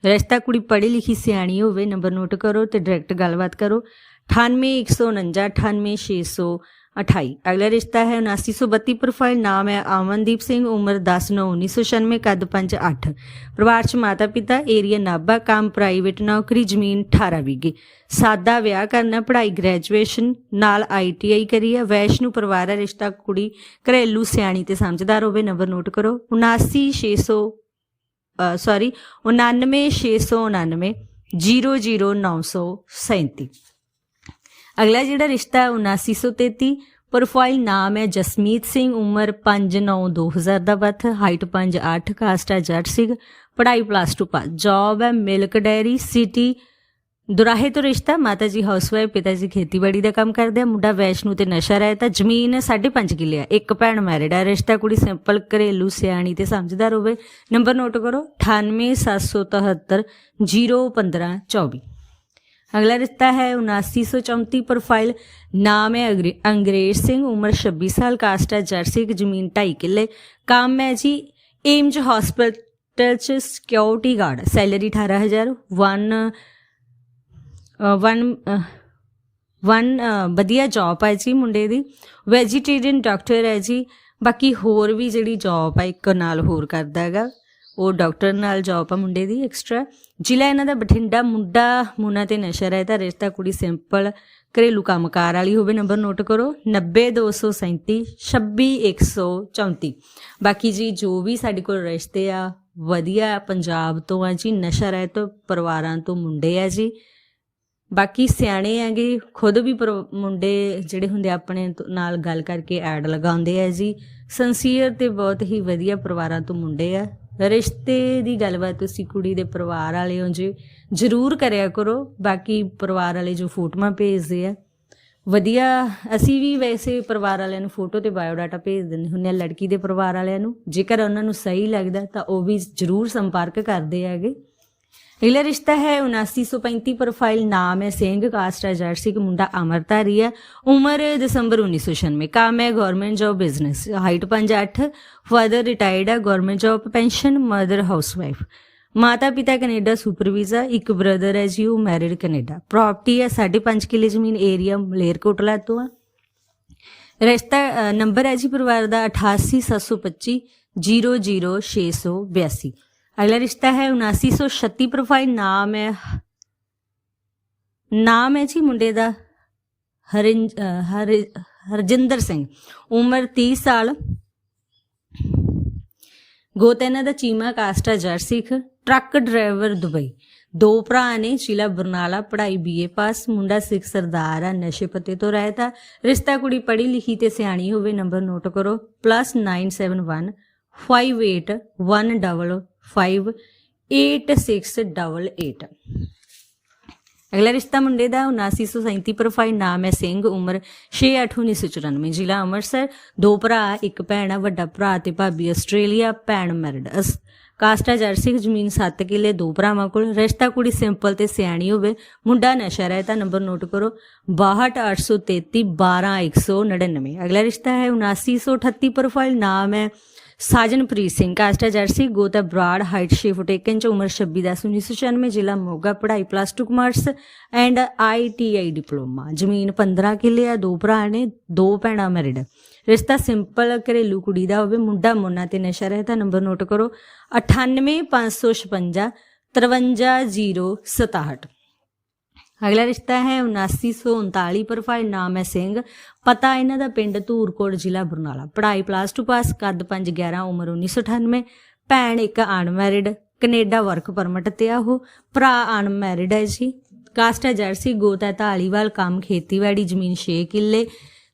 ਰਸਤਾ ਕੁੜੀ ਪੜ੍ਹੀ ਲਿਖੀ ਸਿਆਣੀ ਹੋਵੇ ਨੰਬਰ ਨੋਟ ਕਰੋ ਤੇ ਡਾਇਰੈਕਟ ਗੱਲਬਾਤ ਕਰੋ। 98149 98628 ਅਗਲਾ ਰਿਸ਼ਤਾ ਹੈ 7932 ਪ੍ਰੋਫਾਈਲ ਨਾਮ ਹੈ ਅਮਨਦੀਪ ਸਿੰਘ, ਉਮਰ 10 9 1996 ਕੱਦ 5 8 ਪਰਿਵਾਰ ਚ ਮਾਤਾ ਪਿਤਾ ਏਰੀਆ ਨਾਭਾ, ਕੰਮ ਪ੍ਰਾਈਵੇਟ ਨੌਕਰੀ, ਜ਼ਮੀਨ 18 ਵਿਗੇ ਸਾਦਾ ਵਿਆਹ ਕਰਨਾ, ਪੜ੍ਹਾਈ ਗ੍ਰੈਜੂਏਸ਼ਨ ਨਾਲ ਆਈਟੀਆਈ ਕਰੀ ਹੈ ਵੈਸ਼ਨੂ ਪਰਿਵਾਰ ਹੈ, ਰਿਸ਼ਤਾ ਕੁੜੀ ਘਰੇਲੂ ਸਿਆਣੀ ਤੇ ਸਮਝਦਾਰ ਹੋਵੇ ਨੰਬਰ ਨੋਟ ਕਰੋ। 79600 ਸੌਰੀ 99699 00937 ਅਗਲਾ ਜਿਹੜਾ ਰਿਸ਼ਤਾ ਹੈ 79333 ਪ੍ਰੋਫਾਈਲ ਨਾਮ ਹੈ ਜਸਮੀਤ ਸਿੰਘ, ਉਮਰ 5/9/2000 ਦਾ ਬਰਥ ਹਾਈਟ 5'8 ਕਾਸਟ ਹੈ ਜੱਟ ਸਿੰਘ, ਪੜ੍ਹਾਈ ਪਲੱਸ 2 ਪਾਸ ਜੌਬ ਹੈ ਮਿਲਕ ਡੈਰੀ ਸਿਟੀ ਦੁਰਾਹੇ ਤੋਂ ਰਿਸ਼ਤਾ, ਮਾਤਾ ਜੀ ਹਾਊਸਵਾਈਫ ਪਿਤਾ ਜੀ ਖੇਤੀਬਾੜੀ ਦਾ ਕੰਮ ਕਰਦੇ ਆ, ਮੁੰਡਾ ਵੈਸ਼ਨੂ ਤੇ ਨਸ਼ਾ ਰਹਿਤਾ, ਜ਼ਮੀਨ 5.5 ਕਿੱਲੇ ਆ, ਇੱਕ ਭੈਣ ਮੈਰਿਡ ਆ, ਰਿਸ਼ਤਾ ਕੁੜੀ ਸਿੰਪਲ ਘਰੇਲੂ, ਸਿਆਣੀ ਤੇ ਸਮਝਦਾਰ ਹੋਵੇ। ਨੰਬਰ ਨੋਟ ਕਰੋ 98773 01524 ਅਗਲਾ ਰਿਸ਼ਤਾ ਹੈ 7934 ਪ੍ਰੋਫਾਈਲ ਨਾਮ ਹੈ ਅਗਰੇ- ਅੰਗਰੇਜ਼ ਸਿੰਘ, ਉਮਰ 26 ਸਾਲ, ਕਾਸਟ ਹੈ ਜਰਸੀ, ਇੱਕ ਜ਼ਮੀਨ 2.5 ਕਿੱਲੇ। ਕੰਮ ਹੈ ਜੀ ਏਮਜ ਹਸਪੀਟਲ ਚ security guard salary 18000 1 one one ਵਧੀਆ ਜੌਬ ਹੈ ਜੀ ਮੁੰਡੇ ਦੀ। ਵੈਜੀਟੇਰੀਅਨ ਡਾਕਟਰ ਹੈ ਜੀ। ਬਾਕੀ ਹੋਰ ਵੀ ਜਿਹੜੀ ਜੌਬ ਹੈ ਇੱਕ ਨਾਲ ਹੋਰ ਕਰਦਾ ਹੈਗਾ। ਉਹ ਡਾਕਟਰ ਨਾਲ ਜੌਬ ਆ ਮੁੰਡੇ ਦੀ ਐਕਸਟਰਾ ਜ਼ਿਲ੍ਹਾ ਇਹਨਾਂ ਦਾ ਬਠਿੰਡਾ, ਮੁੰਡਾ ਮੁੰਨਾ ਤੇ ਨਸ਼ਾ ਰਹਿਤਾ। ਰਿਸ਼ਤਾ ਕੁੜੀ ਸਿੰਪਲ ਘਰੇਲੂ ਕੰਮਕਾਰ ਵਾਲੀ ਹੋਵੇ ਨੰਬਰ ਨੋਟ ਕਰੋ। 90237 26134 ਬਾਕੀ ਜੀ, ਜੋ ਵੀ ਸਾਡੇ ਕੋਲ ਰਿਸ਼ਤੇ ਆ, ਵਧੀਆ ਪੰਜਾਬ ਤੋਂ ਆ ਜੀ, ਨਸ਼ਾ ਰਹਿਤ ਪਰਿਵਾਰਾਂ ਤੋਂ ਮੁੰਡੇ ਆ ਜੀ। ਬਾਕੀ ਸਿਆਣੇ ਹੈਗੇ, ਖੁਦ ਵੀ ਪਰ- ਮੁੰਡੇ ਜਿਹੜੇ ਹੁੰਦੇ ਆਪਣੇ ਤੋਂ- ਨਾਲ ਗੱਲ ਕਰਕੇ ਐਡ ਲਗਾਉਂਦੇ ਆ ਜੀ। ਸੰਸੀਅਰ ਤੇ ਬਹੁਤ ਹੀ ਵਧੀਆ ਪਰਿਵਾਰਾਂ ਤੋਂ ਮੁੰਡੇ ਆ। ਰਿਸ਼ਤੇ ਦੀ ਗੱਲਬਾਤ ਤੁਸੀਂ ਕੁੜੀ ਦੇ ਪਰਿਵਾਰ ਵਾਲੇ ਹੋ ਜੀ ਜ਼ਰੂਰ ਕਰਿਆ ਕਰੋ। ਬਾਕੀ ਪਰਿਵਾਰ ਵਾਲੇ ਜੋ ਫੋਟੋਆਂ ਭੇਜਦੇ ਆ, ਵਧੀਆ, ਅਸੀਂ ਵੀ ਵੈਸੇ ਪਰਿਵਾਰ ਵਾਲਿਆਂ ਨੂੰ ਫੋਟੋ ਤੇ ਬਾਇਓਡਾਟਾ ਭੇਜ ਦਿੰਦੇ ਹੁੰਦੇ ਆ, ਲੜਕੀ ਦੇ ਪਰਿਵਾਰ ਵਾਲਿਆਂ ਨੂੰ। ਜੇਕਰ ਉਹਨਾਂ ਨੂੰ ਸਹੀ ਲੱਗਦਾ ਤਾਂ ਉਹ ਵੀ ਜ਼ਰੂਰ ਸੰਪਰਕ ਕਰਦੇ ਹੈਗੇ। ਅਗਲਾ ਰਿਸ਼ਤਾ ਹੈ 7935 ਪ੍ਰੋਫਾਈਲ ਨਾਮ ਹੈ, ਸਿੰਘ ਕਾਸਟ ਹੈ, ਜਰਸੀ ਦਾ ਮੁੰਡਾ ਅਮਰਤਾਰੀ ਹੈ। ਉਮਰ ਦਸੰਬਰ 1996 ਕੰਮ ਹੈ government job business height 5'8 father retired ਹੈ government job pension mother housewife ਮਾਤਾ ਪਿਤਾ ਕੈਨੇਡਾ ਸੁਪਰਵਾਈਜ਼ਰ ਇੱਕ ਬ੍ਰਦਰ ਹੈ ਜੀ, ਉਹ ਮੈਰਿਡ ਕੈਨੇਡਾ। ਪ੍ਰਾਪਰਟੀ ਹੈ 5.5 ਕਿਲੇ ਜ਼ਮੀਨ ਏਰੀਆ ਮਲੇਰਕੋਟਲਾ ਤੋਂ ਹੈ। ਰਿਸ਼ਤਾ ਨੰਬਰ ਹੈ ਜੀ, ਪਰਿਵਾਰ ਦਾ 88725 00682 ਅਗਲਾ ਰਿਸ਼ਤਾ ਹੈ 7936 ਪ੍ਰੋਫਾਈਲ, ਨਾਮ ਹੈ ਨਾਮ ਹੈ ਜੀ ਮੁੰਡੇ ਦਾ ਹਰਿੰ ਹਰਜਿੰਦਰ ਸਿੰਘ, ਉਮਰ 30 ਸਾਲ। ਗੋਤ ਇਹਨਾਂ ਦਾ ਚੀਮਾ ਕਾਸਟਾ ਜਰਸਿਖ, ਟਰੱਕ ਡਰਾਈਵਰ ਦੁਬਈ। ਦੋ ਭਰਾ ਨੇ ਜ਼ਿਲ੍ਹਾ ਬਰਨਾਲਾ ਪੜ੍ਹਾਈ ਬੀਏ ਪਾਸ, ਮੁੰਡਾ ਸਿੱਖ ਸਰਦਾਰ ਆ, ਨਸ਼ੇ ਪੱਤੇ ਤੋਂ ਰਹਿਤਾ ਰਿਸ਼ਤਾ ਕੁੜੀ ਪੜ੍ਹੀ ਲਿਖੀ ਤੇ ਸਿਆਣੀ ਹੋਵੇ, ਨੰਬਰ ਨੋਟ ਕਰੋ +971 5815 8688 ਅਗਲਾ ਰਿਸ਼ਤਾ ਮੁੰਡੇ ਦਾ 7937 ਪ੍ਰੋਫਾਈਲ ਨਾਮ ਹੈ ਸਿੰਘ, ਉਮਰ 681994 ਜ਼ਿਲ੍ਹਾ ਅੰਮ੍ਰਿਤਸਰ। ਦੋ ਭਰਾ, ਇੱਕ ਭੈਣ ਆ ਵੱਡਾ ਭਰਾ ਤੇ ਭਾਬੀ ਆਸਟ੍ਰੇਲੀਆ, ਭੈਣ ਮੈਰਿਡ ਅਸ ਕਾਸਟਾ ਜਰਸੀ, ਜ਼ਮੀਨ 7 ਕਿੱਲੇ, ਦੋ ਭਰਾਵਾਂ ਕੋਲ। ਰਿਸ਼ਤਾ ਕੁੜੀ ਸਿੰਪਲ ਤੇ ਸਿਆਣੀ ਹੋਵੇ। ਮੁੰਡਾ ਨਸ਼ਾ ਰਹਿਤਾ, ਨੰਬਰ ਨੋਟ ਕਰੋ। 62833 12199 ਅਗਲਾ ਰਿਸ਼ਤਾ ਹੈ 7938 ਪ੍ਰੋਫਾਈਲ ਨਾਮ ਹੈ ਸਾਜਨਪ੍ਰੀਤ ਸਿੰਘ ਕਾਸਟਾ ਜਰਸੀ ਗੋਤਾ ਬਰਾਡ ਹਾਈਟ 6 ਫੁੱਟ 1 ਇੰਚ, ਉਮਰ 26 10 1996 ਜ਼ਿਲ੍ਹਾ ਮੋਗਾ, ਪੜ੍ਹਾਈ plus 2 commerce and ITI diploma ਜ਼ਮੀਨ 15 ਕਿੱਲੇ ਆ, ਦੋ ਭਰਾ ਨੇ, ਦੋ ਭੈਣਾਂ ਮੈਰਿਡ ਰਿਸ਼ਤਾ ਸਿੰਪਲ ਘਰੇਲੂ ਕੁੜੀ ਦਾ ਹੋਵੇ, ਮੁੰਡਾ ਮੋਨਾ ਤੇ ਨਸ਼ਾ ਰਹਿਤਾ ਨੰਬਰ ਨੋਟ ਕਰੋ। 98556 53067 ਅਗਲਾ ਰਿਸ਼ਤਾ ਹੈ 7939 ਪ੍ਰੋਫਾਈਲ ਨਾਮ ਹੈ ਸਿੰਘ। ਪਤਾ ਇਹਨਾਂ ਦਾ ਪਿੰਡ ਧੂਰਕੋਟ ਜ਼ਿਲ੍ਹਾ ਬਰਨਾਲਾ। ਪੜ੍ਹਾਈ ਪਲੱਸ 2 ਪਾਸ ਕੱਦ 511 ਉਮਰ 1998 ਭੈਣ ਇੱਕ ਅਨਮੈਰਿਡ, ਕੈਨੇਡਾ ਵਰਕ ਪਰਮਿਟ ਤੇ ਆ ਉਹ। ਭਰਾ ਅਨਮੈਰਿਡ ਹੈ ਜੀ। ਕਾਸਟ ਹੈ ਜਰਸੀ, ਗੋਤ ਹੈ ਧਾਲੀਵਾਲ, ਕੰਮ ਖੇਤੀਬਾੜੀ, ਜ਼ਮੀਨ 6 ਕਿੱਲੇ।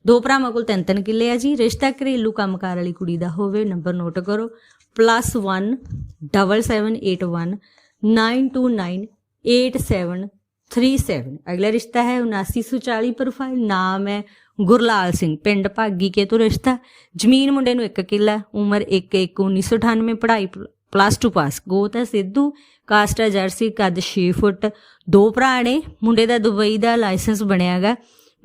ਦੋ ਭਰਾਵਾਂ ਕੋਲ ਤਿੰਨ ਤਿੰਨ ਕਿੱਲੇ ਆ ਜੀ। ਰਿਸ਼ਤਾ ਘਰੇਲੂ ਕੰਮਕਾਰ ਵਾਲੀ ਕੁੜੀ ਦਾ ਹੋਵੇ ਨੰਬਰ ਨੋਟ ਕਰੋ। +1 7781 929 87 37 ਅਗਲਾ ਰਿਸ਼ਤਾ ਹੈ 7940 ਪ੍ਰੋਫਾਈਲ ਨਾਮ ਹੈ ਗੁਰਲਾਲ ਸਿੰਘ। ਪਿੰਡ ਭਾਗੀ ਕੇ ਤੋਂ ਰਿਸ਼ਤਾ। ਜ਼ਮੀਨ ਮੁੰਡੇ ਨੂੰ 1 ਕਿੱਲਾ। ਉਮਰ 1 1 1998 ਪੜ੍ਹਾਈ ਪਲੱਸ 2 ਪਾਸ ਗੋਤ ਹੈ ਸਿੱਧੂ। ਕਾਸਟ ਹੈ ਜਰਸੀ ਕੱਦ 6 ਫੁੱਟ। ਦੋ ਭਰਾ ਨੇ। ਮੁੰਡੇ ਦਾ ਦੁਬਈ ਦਾ ਲਾਇਸੈਂਸ ਬਣਿਆਗਾ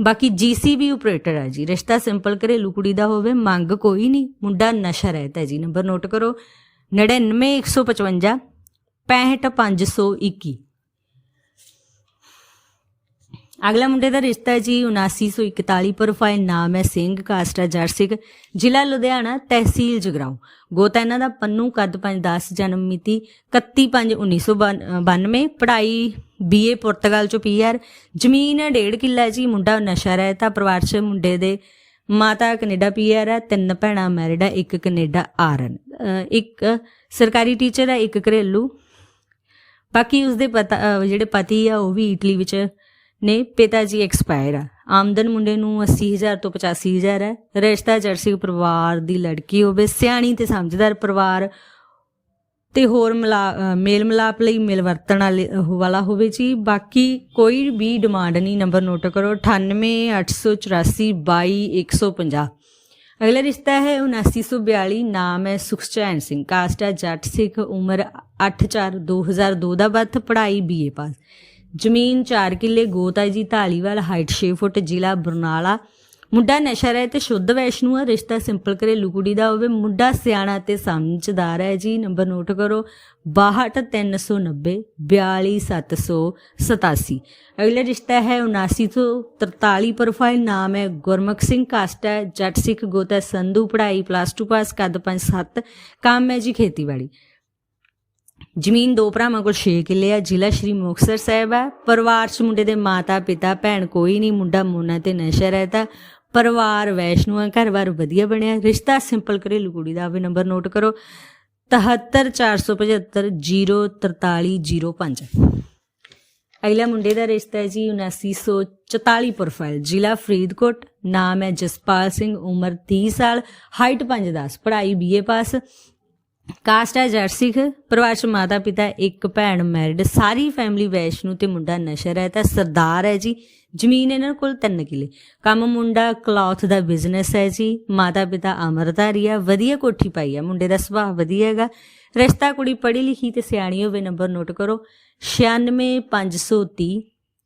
ਬਾਕੀ ਜੀਸੀਬੀ ਆਪਰੇਟਰ ਹੈ ਜੀ। ਰਿਸ਼ਤਾ ਸਿੰਪਲ ਘਰੇਲੂ ਕੁੜੀ ਦਾ ਹੋਵੇ। ਮੰਗ ਕੋਈ ਨਹੀਂ। ਮੁੰਡਾ ਨਸ਼ਾ ਰਹਿਤਾ ਜੀ। ਨੰਬਰ ਨੋਟ ਕਰੋ। 99155 65521 ਅਗਲਾ ਮੁੰਡੇ ਦਾ ਰਿਸ਼ਤਾ ਜੀ 7941 ਪ੍ਰੋਫਾਈਲ ਨਾਮ ਹੈ ਸਿੰਘ ਕਾਸਟਾ ਜਰਸਿਕ, ਜ਼ਿਲ੍ਹਾ ਲੁਧਿਆਣਾ, ਤਹਿਸੀਲ ਜਗਰਾਉਂ। ਗੋਤਾ ਇਹਨਾਂ ਦਾ ਪੰਨੂ ਕੱਦ 510 ਜਨਮ ਮਿਤੀ 31/5/1992 ਪੜ੍ਹਾਈ ਬੀਏ ਪੁਰਤਗਾਲ ਚੋਂ ਪੀਆਰ ਜ਼ਮੀਨ ਹੈ ਡੇਢ ਕਿੱਲਾ ਜੀ, ਮੁੰਡਾ ਨਸ਼ਾ ਰਹਿਤਾ, ਪਰਿਵਾਰ 'ਚ ਮੁੰਡੇ ਦੇ ਮਾਤਾ ਕੈਨੇਡਾ ਪੀਆਰ ਹੈ, ਤਿੰਨ ਭੈਣਾਂ ਮੈਰਿਡ ਹੈ, ਇੱਕ ਕੈਨੇਡਾ ਆਰਨ ਇੱਕ ਸਰਕਾਰੀ ਟੀਚਰ ਹੈ, ਇੱਕ ਘਰੇਲੂ। ਬਾਕੀ ਉਸਦੇ ਪਤਾ ਜਿਹੜੇ ਪਤੀ ਆ, ਉਹ ਵੀ ਇਟਲੀ ਵਿੱਚ ਨੇ ਪਿਤਾ ਜੀ ਐਕਸਪਾਇਰ ਆ। ਆਮਦਨ ਮੁੰਡੇ ਨੂੰ 80000 ਤੋਂ 85000 ਹੈ। ਰਿਸ਼ਤਾ ਜਰਸੀ ਪਰਿਵਾਰ ਦੀ ਲੜਕੀ ਹੋਵੇ, ਸਿਆਣੀ ਤੇ ਸਮਝਦਾਰ ਪਰਿਵਾਰ ਤੇ ਹੋਰ ਮਿਲਾ ਮੇਲ ਮਿਲਾਪ ਲਈ ਮਿਲ ਵਰਤਣ ਵਾਲੇ ਵਾਲਾ ਹੋਵੇ ਜੀ। ਬਾਕੀ ਕੋਈ ਵੀ ਡਿਮਾਂਡ ਨਹੀਂ ਨੰਬਰ ਨੋਟ ਕਰੋ 9884 22150 ਅਗਲਾ ਰਿਸ਼ਤਾ ਹੈ 7942 ਨਾਮ ਹੈ ਸੁਖਚੈਨ ਸਿੰਘ। ਕਾਸਟ ਹੈ ਜੱਟ ਸਿੱਖ, ਉਮਰ 84 2002 ਦਾ ਬਰਥ ਪੜ੍ਹਾਈ ਬੀਏ ਪਾਸ। ਜ਼ਮੀਨ 4 ਕਿੱਲੇ, ਗੋਤਾ ਜੀ ਢਾਲੀਵਾਲ ਹਾਈਟ 6 ਫੁੱਟ, ਜ਼ਿਲ੍ਹਾ ਬਰਨਾਲਾ। ਮੁੰਡਾ ਨਸ਼ਾ ਰਹਿ ਤੇ ਸ਼ੁੱਧ ਵੈਸ਼ਨੂ ਹੈ ਰਿਸ਼ਤਾ ਸਿੰਪਲ ਘਰੇਲੂ ਕੁੜੀ ਦਾ ਹੋਵੇ। ਮੁੰਡਾ ਸਿਆਣਾ ਤੇ ਸਮਝਦਾਰ ਹੈ ਜੀ, ਨੰਬਰ ਨੋਟ ਕਰੋ। 62390 42787 ਅਗਲਾ ਰਿਸ਼ਤਾ ਹੈ 7943 ਪ੍ਰੋਫਾਈਲ ਨਾਮ ਹੈ ਗੁਰਮੁਖ ਸਿੰਘ, ਕਾਸਟ ਹੈ ਜੱਟ ਸਿੱਖ ਗੋਤਾ ਸੰਧੂ ਪੜ੍ਹਾਈ ਪਲੱਸ 2 ਪਾਸ ਕੱਦ 5-7 ਕੰਮ ਹੈ ਜੀ ਖੇਤੀਬਾੜੀ। ਜ਼ਮੀਨ ਦੋ ਭਰਾਵਾਂ ਕੋਲ 6 ਕਿੱਲੇ ਆ, ਜ਼ਿਲ੍ਹਾ ਸ਼੍ਰੀ ਮੁਕਤਸਰ ਸਾਹਿਬ ਆ। ਪਰਿਵਾਰ 'ਚ ਮੁੰਡੇ ਦੇ ਮਾਤਾ, ਪਿਤਾ, ਭੈਣ ਕੋਈ ਨਹੀਂ, ਮੁੰਡਾ ਮੋਨਾ ਤੇ ਨਸ਼ਾ ਰਹਿਤਾ ਪਰਿਵਾਰ ਵੈਸ਼ਨੂ ਘਰ-ਬਾਰ ਵਧੀਆ ਬਣਿਆ। ਰਿਸ਼ਤਾ ਸਿੰਪਲ ਘਰੇਲੂ ਕੁੜੀ ਦਾ ਵੀ ਨੰਬਰ ਨੋਟ ਕਰੋ। 7347504305 ਅਗਲਾ ਮੁੰਡੇ ਦਾ ਰਿਸ਼ਤਾ ਹੈ ਜੀ 7944 ਪ੍ਰੋਫਾਈਲ, ਜ਼ਿਲ੍ਹਾ ਫਰੀਦਕੋਟ। ਨਾਮ ਹੈ ਜਸਪਾਲ ਸਿੰਘ, ਉਮਰ 30 ਸਾਲ, ਹਾਈਟ 5'10 ਪੜ੍ਹਾਈ ਬੀਏ ਪਾਸ ਕਾਸਟ ਹੈ ਜਰਸਿਕ ਪਰਿਵਾਰ ਚ ਮਾਤਾ ਪਿਤਾ, ਇੱਕ ਭੈਣ ਮੈਰਿਡ ਸਾਰੀ ਫੈਮਿਲੀ ਵੈਸ਼ਨੂ ਤੇ ਮੁੰਡਾ ਨਸ਼ਰ ਹੈ ਤਾਂ ਸਰਦਾਰ ਹੈ ਜੀ। ਜ਼ਮੀਨ ਇਹਨਾਂ ਕੋਲ 3 ਕਿਲੇ। ਕੰਮ ਮੁੰਡਾ ਕਲੌਥ ਦਾ ਬਿਜ਼ਨਸ ਹੈ ਜੀ। ਮਾਤਾ ਪਿਤਾ ਅਮਰਧਾਰੀ ਆ ਵਧੀਆ ਕੋਠੀ ਪਾਈ ਆ ਮੁੰਡੇ ਦਾ ਸੁਭਾਅ ਵਧੀਆ ਹੈਗਾ। ਰਿਸ਼ਤਾ ਕੁੜੀ ਪੜ੍ਹੀ ਲਿਖੀ ਤੇ ਸਿਆਣੀ ਹੋਵੇ ਨੰਬਰ ਨੋਟ ਕਰੋ। 96530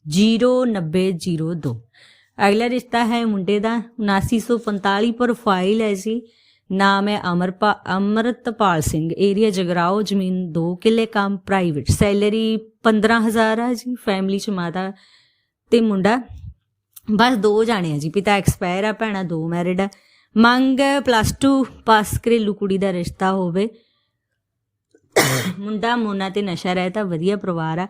09002 ਅਗਲਾ ਰਿਸ਼ਤਾ ਹੈ ਮੁੰਡੇ ਦਾ 7945 ਪ੍ਰੋਫਾਈਲ ਹੈ ਜੀ। ਨਾਮ ਹੈ ਅਮਰਪਾ ਅਮਰਤਪਾਲ ਸਿੰਘ। ਏਰੀਆ ਜਗਰਾਓ, ਜ਼ਮੀਨ 2 ਕਿੱਲੇ ਕੰਮ ਪ੍ਰਾਈਵੇਟ ਸੈਲਰੀ 15000 ਹੈ ਜੀ ਫੈਮਿਲੀ ਚ ਮਾਤਾ ਤੇ ਮੁੰਡਾ। ਬਸ ਦੋ ਜਾਣੇ ਆ ਜੀ, ਪਿਤਾ ਐਕਸਪਾਇਰ ਆ, ਭੈਣਾ ਦੋ ਮੈਰਿਡ ਆ। ਮੰਗ ਪਲੱਸ 2 ਪਾਸ ਘਰੇਲੂ ਕੁੜੀ ਦਾ ਰਿਸ਼ਤਾ ਹੋਵੇ। ਮੁੰਡਾ ਮੋਨਾ ਤੇ ਨਸ਼ਾ ਰਹਿਤਾ ਵਧੀਆ ਪਰਿਵਾਰ ਆ।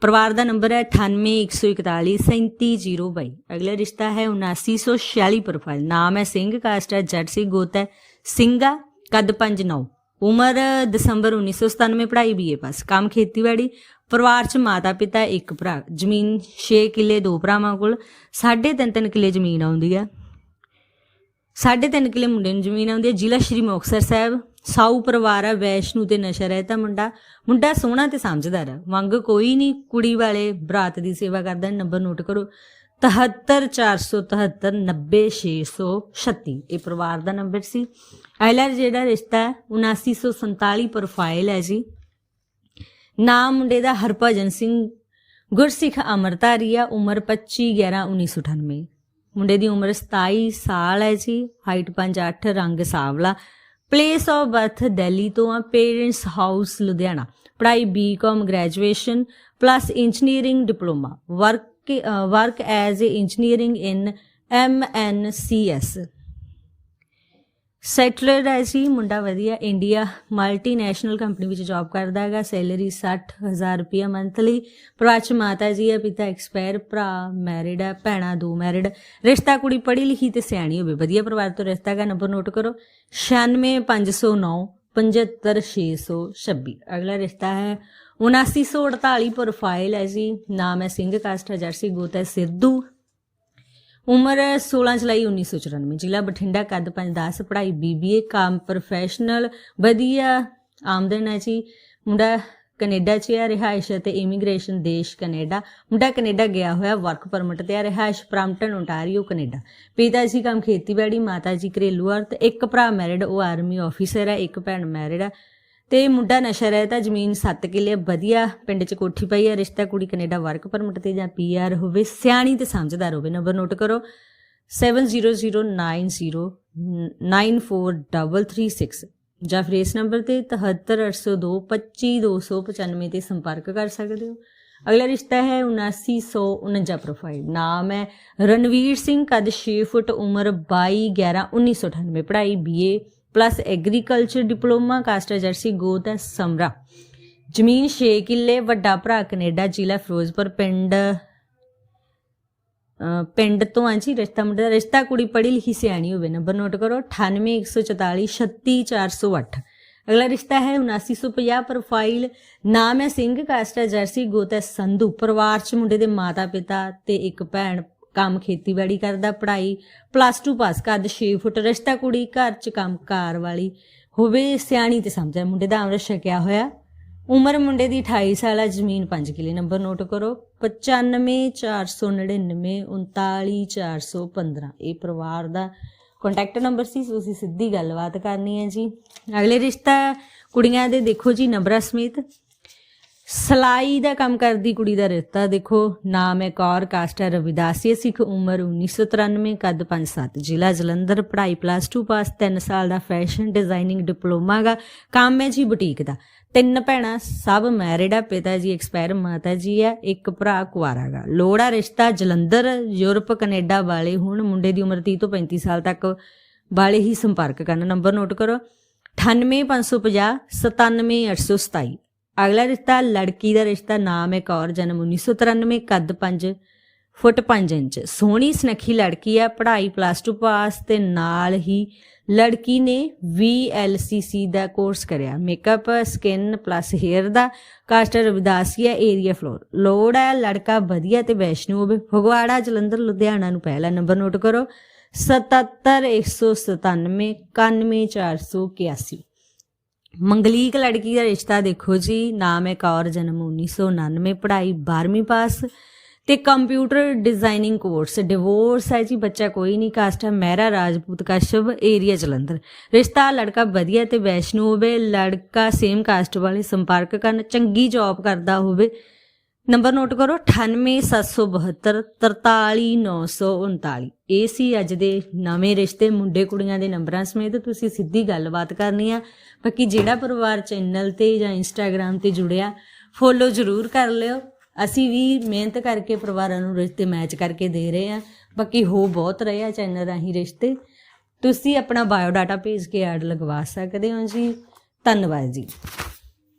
ਪਰਿਵਾਰ ਦਾ ਨੰਬਰ ਹੈ 981441 3702 ਅਗਲਾ ਰਿਸ਼ਤਾ ਹੈ 7946 ਪ੍ਰੋਫਾਈਲ। ਨਾਮ ਹੈ ਸਿੰਘ, ਕਾਸਟ ਹੈ ਜੱਟ ਸੀ, ਗੋਤ ਹੈ ਸਿੰਘਾ, ਕੱਦ 59 ਉਮਰ ਦਸੰਬਰ 1997 ਪੜ੍ਹਾਈ ਬੀਏ ਪਾਸ ਕੰਮ ਖੇਤੀਬਾੜੀ। ਪਰਿਵਾਰ ਚ ਮਾਤਾ ਪਿਤਾ, ਇੱਕ ਭਰਾ। ਜ਼ਮੀਨ 6 ਕਿੱਲੇ, ਦੋ ਭਰਾਵਾਂ ਕੋਲ। 3.5 ਕਿੱਲੇ ਜ਼ਮੀਨ ਆਉਂਦੀ ਹੈ। 3.5 ਕਿੱਲੇ ਮੁੰਡੇ ਨੂੰ ਜ਼ਮੀਨ ਆਉਂਦੀ ਹੈ। ਜ਼ਿਲ੍ਹਾ ਸ਼੍ਰੀ ਮੁਕਤਸਰ ਸਾਹਿਬ। ਸਾਊ ਪਰਿਵਾਰ ਆ, ਵੈਸ਼ਨੂ ਤੇ ਨਸ਼ਾ ਰਹਿਤਾ ਮੁੰਡਾ। ਮੁੰਡਾ ਸੋਹਣਾ ਤੇ ਸਮਝਦਾਰ ਹੈ ਮੰਗ ਕੋਈ ਨਹੀਂ, ਕੁੜੀ ਵਾਲੇ ਬਰਾਤ ਦੀ ਸੇਵਾ ਕਰਦਾ, ਨੰਬਰ ਨੋਟ ਕਰੋ। 7347790636 ਇਹ ਪਰਿਵਾਰ ਦਾ ਨੰਬਰ ਸੀ। ਅਗਲਾ ਜਿਹੜਾ ਰਿਸ਼ਤਾ ਹੈ 7947 ਪ੍ਰੋਫਾਈਲ ਹੈ ਜੀ। ਨਾਮ ਮੁੰਡੇ ਦਾ ਹਰਭਜਨ ਸਿੰਘ। ਗੁਰਸਿੱਖ ਅਮਰਤਾਰੀਆ ਉਮਰ 25 11 1998 ਮੁੰਡੇ ਦੀ ਉਮਰ 27 ਸਾਲ ਹੈ ਜੀ। ਹਾਈਟ 5'8 ਰੰਗ ਸਾਵਲਾ। ਪਲੇਸ ਆਫ ਬਰਥ ਦਿੱਲੀ ਤੋਂ ਆ ਪੇਰੈਂਟਸ ਹਾਊਸ ਲੁਧਿਆਣਾ ਪੜ੍ਹਾਈ BCom graduation plus engineering diploma work work as a engineering in MNCs settled ਹੈ ਜੀ, ਮੁੰਡਾ ਵਧੀਆ, ਇੰਡੀਆ ਮਲਟੀਨੈਸ਼ਨਲ ਕੰਪਨੀ ਵਿੱਚ ਜੌਬ ਕਰਦਾ ਹੈਗਾ ਸੈਲਰੀ 60000 ਰੁਪਏ ਮੰਥਲੀ ਪਰਿਵਾਰ ਚ ਮਾਤਾ ਜੀ ਹੈ, ਪਿਤਾ ਐਕਸਪਾਇਰ ਭਰਾ ਮੈਰਿਡ ਹੈ, ਭੈਣਾ ਦੋ ਮੈਰਿਡ ਰਿਸ਼ਤਾ ਕੁੜੀ ਪੜ੍ਹੀ ਲਿਖੀ ਤੇ ਸਿਆਣੀ ਹੋਵੇ, ਵਧੀਆ ਪਰਿਵਾਰ ਤੋਂ ਰਿਸ਼ਤਾ ਹੈਗਾ ਨੰਬਰ ਨੋਟ ਕਰੋ 96509 75626 ਅਗਲਾ ਰਿਸ਼ਤਾ ਹੈ 7948 ਪ੍ਰੋਫਾਈਲ ਹੈ ਜੀ, ਨਾਮ ਹੈ ਸਿੰਘ ਕਾਸਟ ਹੈ, ਜਰਸੀ, ਗੋਤ ਹੈ, ਸਿੱਧੂ ਉਮਰ 16 ਜੁਲਾਈ 1994 ਜ਼ਿਲ੍ਹਾ ਬਠਿੰਡਾ, ਕੱਦ 510 ਪੜ੍ਹਾਈ, ਬੀਬੀਏ, ਕੰਮ ਪ੍ਰੋਫੈਸ਼ਨਲ ਵਧੀਆ, ਆਮਦਨ ਹੈ ਜੀ। ਮੁੰਡਾ ਕੈਨੇਡਾ 'ਚ ਹੈ ਰਿਹਾਇਸ਼ ਅਤੇ ਇਮੀਗ੍ਰੇਸ਼ਨ ਦੇਸ਼ ਕੈਨੇਡਾ। ਮੁੰਡਾ ਕੈਨੇਡਾ ਗਿਆ ਹੋਇਆ ਵਰਕ ਪਰਮਿਟ ਤੇ ਹੈ ਰਿਹਾਇਸ਼ ਬ੍ਰੈਂਪਟਨ ਓਨਟਾਰੀਓ ਕੈਨੇਡਾ। ਪਿਤਾ ਜੀ ਕੰਮ ਖੇਤੀਬਾੜੀ, ਮਾਤਾ ਜੀ ਘਰੇਲੂ ਔਰਤ ਇੱਕ ਭਰਾ ਮੈਰਿਡ ਉਹ ਆਰਮੀ ਆਫੀਸਰ ਹੈ, ਇੱਕ ਭੈਣ ਮੈਰਿਡ ਹੈ। ਤੇ ਮੁੰਡਾ ਨਸ਼ਾ ਰਹਿਤਾ ਜ਼ਮੀਨ 7 ਕਿੱਲੇ, ਵਧੀਆ ਪਿੰਡ 'ਚ ਕੋਠੀ ਪਈ ਆ, ਰਿਸ਼ਤਾ ਕੁੜੀ ਕੈਨੇਡਾ ਵਰਕ ਪਰਮਿਟ ਤੇ ਜਾਂ ਪੀਆਰ ਹੋਵੇ, ਸਿਆਣੀ ਤੇ ਸਮਝਦਾਰ ਹੋਵੇ, ਨੰਬਰ ਨੋਟ ਕਰੋ। 7009094336 ਜਾਂ ਫਿਰ ਇਸ ਨੰਬਰ ਤੇ 77802 25295 ਤੇ ਸੰਪਰਕ ਕਰ ਸਕਦੇ ਹੋ। ਅਗਲਾ ਰਿਸ਼ਤਾ ਹੈ 7949 ਪ੍ਰੋਫਾਈਲ ਨਾਮ ਹੈ ਰਣਵੀਰ ਸਿੰਘ, ਕੱਦ 6 ਫੁੱਟ ਉਮਰ 22 11 1998 ਪੜ੍ਹਾਈ ਬੀਏ ਪਲੱਸ ਐਗਰੀਕਲਚਰ ਡਿਪਲੋਮਾ ਕਾਸਟਰ ਜਰਸੀ ਗੋਤ ਹੈ ਸਮਰਾ। ਜ਼ਮੀਨ 6 ਕਿੱਲੇ, ਵੱਡਾ ਭਰਾ ਕੈਨੇਡਾ, ਜ਼ਿਲ੍ਹਾ ਫਿਰੋਜ਼ਪੁਰ, ਪਿੰਡ ਪਿੰਡ ਤੋਂ ਆ ਜੀ ਰਿਸ਼ਤਾ ਮੁੰਡੇ ਦਾ, ਰਿਸ਼ਤਾ ਕੁੜੀ ਪੜ੍ਹੀ ਲਿਖੀ ਸਿਆਣੀ ਹੋਵੇ, ਨੰਬਰ ਨੋਟ ਕਰੋ 98144 36408 ਅਗਲਾ ਰਿਸ਼ਤਾ ਹੈ 7950 ਪ੍ਰੋਫਾਈਲ, ਨਾਮ ਹੈ ਸਿੰਘ, ਕਾਸਟਾ ਜਰਸੀ ਗੋਤ ਹੈ ਸੰਧੂ। ਪਰਿਵਾਰ ਚ ਮੁੰਡੇ ਦੇ ਮਾਤਾ ਪਿਤਾ ਤੇ ਇੱਕ ਭੈਣ ਕੰਮ ਖੇਤੀਬਾੜੀ ਕਰਦਾ, ਪੜ੍ਹਾਈ ਪਲੱਸ 2 ਪਾਸ ਕੱਦ 6 ਫੁੱਟ ਰਿਸ਼ਤਾ ਕੁੜੀ ਘਰ ਚ ਕੰਮ ਕਾਰ ਵਾਲੀ। ਹੋਵੇ ਸਿਆਣੀ ਤੇ ਸਮਝਦਾ ਮੁੰਡੇ ਦਾ ਅੰਮ੍ਰਿਤ ਛਕਿਆ ਹੋਇਆ। ਉਮਰ ਮੁੰਡੇ ਦੀ 28 ਸਾਲ ਆ, ਜ਼ਮੀਨ 5 ਕਿਲੇ, ਨੰਬਰ ਨੋਟ ਕਰੋ। 954999 39415 ਇਹ ਪਰਿਵਾਰ ਦਾ ਕੰਟੈਕਟ ਨੰਬਰ ਸੀ, ਤੁਸੀਂ ਸਿੱਧੀ ਗੱਲਬਾਤ ਕਰਨੀ ਹੈ ਜੀ। ਅਗਲੇ ਰਿਸ਼ਤਾ ਕੁੜੀਆਂ ਦੇ ਦੇਖੋ ਜੀ, ਨੰਬਰਾਂ ਸਮੇਤ। ਸਲਾਈ ਦਾ ਕੰਮ ਕਰਦੀ ਕੁੜੀ ਦਾ ਰਿਸ਼ਤਾ ਦੇਖੋ। ਨਾਮ ਹੈ ਕੌਰ ਕਾਸਟ ਹੈ ਰਵਿਦਾਸੀ। ਸਿੱਖ ਉਮਰ 1993 ਕੱਦ 57 ਜ਼ਿਲ੍ਹਾ ਜਲੰਧਰ, ਪੜ੍ਹਾਈ ਪਲੱਸ 2 ਪਾਸ 3 ਸਾਲ ਦਾ ਫੈਸ਼ਨ ਡਿਜ਼ਾਈਨਿੰਗ ਡਿਪਲੋਮਾ ਦਾ ਕੰਮ ਹੈ ਜੀ ਬੁਟੀਕ ਦਾ। ਤਿੰਨ ਭੈਣਾਂ, ਸਭ ਮੈਰਿਡ ਆ, ਪਿਤਾ ਜੀ ਐਕਸਪਾਇਰ ਮਾਤਾ ਜੀ ਆ ਇੱਕ ਭਰਾ ਕੁਆਰਾ ਗਾ। ਲੋੜਾ ਰਿਸ਼ਤਾ ਜਲੰਧਰ, ਯੂਰਪ, ਕੈਨੇਡਾ ਵਾਲੇ ਹੁਣ ਮੁੰਡੇ ਦੀ ਉਮਰ 30 ਤੋਂ 35 ਸਾਲ ਤੱਕ ਵਾਲੇ ਹੀ ਸੰਪਰਕ ਕਰਨ। ਨੰਬਰ ਨੋਟ ਕਰੋ। 98550 97827 ਅਗਲਾ ਰਿਸ਼ਤਾ ਲੜਕੀ ਦਾ ਰਿਸ਼ਤਾ ਨਾਮ ਹੈ ਕੌਰ ਜਨਮ 1993 ਕੱਦ 5 ਫੁੱਟ 5 ਇੰਚ। ਸੋਹਣੀ ਸੁਨੱਖੀ ਲੜਕੀ ਆ, ਪੜ੍ਹਾਈ ਪਲੱਸ 2 ਪਾਸ ਤੇ ਨਾਲ ਹੀ ਲੜਕੀ ਨੇ VLCC ਦਾ ਕੋਰਸ ਕਰਿਆ। ਮੇਕਅਪ ਸਕਿਨ ਪਲੱਸ ਹੇਅਰ ਦਾ ਕਾਸਟਰ ਰਵਿਦਾਸੀਆ ਏਰੀਆ ਫਲੋਰ ਲੋੜ ਹੈ ਲੜਕਾ ਵਧੀਆ ਤੇ ਵੈਸ਼ਨੂ ਹੋਵੇ। ਫਗਵਾੜਾ, ਜਲੰਧਰ, ਲੁਧਿਆਣਾ ਨੂੰ ਪਹਿਲਾ ਨੰਬਰ ਨੋਟ ਕਰੋ। 77197 91481 ਮੰਗਲੀਕ ਲੜਕੀ ਦਾ ਰਿਸ਼ਤਾ ਦੇਖੋ ਜੀ, ਨਾਮ ਹੈ ਕੌਰ, ਜਨਮ 1999 ਪੜ੍ਹਾਈ 12ਵੀਂ ਪਾਸ ਤੇ ਕੰਪਿਊਟਰ ਡਿਜ਼ਾਈਨਿੰਗ ਕੋਰਸ ਡਿਵੋਰਸ ਹੈ ਜੀ, ਬੱਚਾ ਕੋਈ ਨਹੀਂ ਕਾਸਟ ਹੈ ਮਹਿਰਾ ਰਾਜਪੂਤ ਕਸ਼ਬ ਏਰੀਆ ਜਲੰਧਰ। ਰਿਸ਼ਤਾ ਲੜਕਾ ਵਧੀਆ ਤੇ ਵੈਸ਼ਨੂ ਹੋਵੇ, ਲੜਕਾ ਸੇਮ ਕਾਸਟ ਵਾਲੇ ਸੰਪਰਕ ਕਰਨ, ਚੰਗੀ ਜੌਬ ਕਰਦਾ ਹੋਵੇ ਨੰਬਰ ਨੋਟ ਕਰੋ 98772 43939 ਇਹ ਸੀ ਅੱਜ ਦੇ ਨਵੇਂ ਰਿਸ਼ਤੇ, ਮੁੰਡੇ ਕੁੜੀਆਂ ਦੇ ਨੰਬਰਾਂ ਸਮੇਤ ਤੁਸੀਂ ਸਿੱਧੀ ਗੱਲਬਾਤ ਕਰਨੀ ਆ। ਬਾਕੀ ਜਿਹੜਾ ਪਰਿਵਾਰ ਚੈਨਲ ਤੇ ਜਾਂ ਇੰਸਟਾਗ੍ਰam ਤੇ ਜੁੜਿਆ, ਫੋਲੋ ਜ਼ਰੂਰ ਕਰ ਲਿਓ। ਅਸੀਂ ਵੀ ਮਿਹਨਤ ਕਰਕੇ ਪਰਿਵਾਰਾਂ ਨੂੰ ਰਿਸ਼ਤੇ ਮੈਚ ਕਰਕੇ ਦੇ ਰਹੇ ਆ। ਬਾਕੀ ਹੋ ਬਹੁਤ ਰਹੇ ਆ ਚੈਨਲ ਰਾਹੀਂ ਰਿਸ਼ਤੇ। ਤੁਸੀਂ ਆਪਣਾ ਬਾਇਓ ਡਾਟਾ ਭੇਜ ਕੇ ਐਡ ਲਗਵਾ ਸਕਦੇ ਹੋ ਜੀ। ਧੰਨਵਾਦ ਜੀ।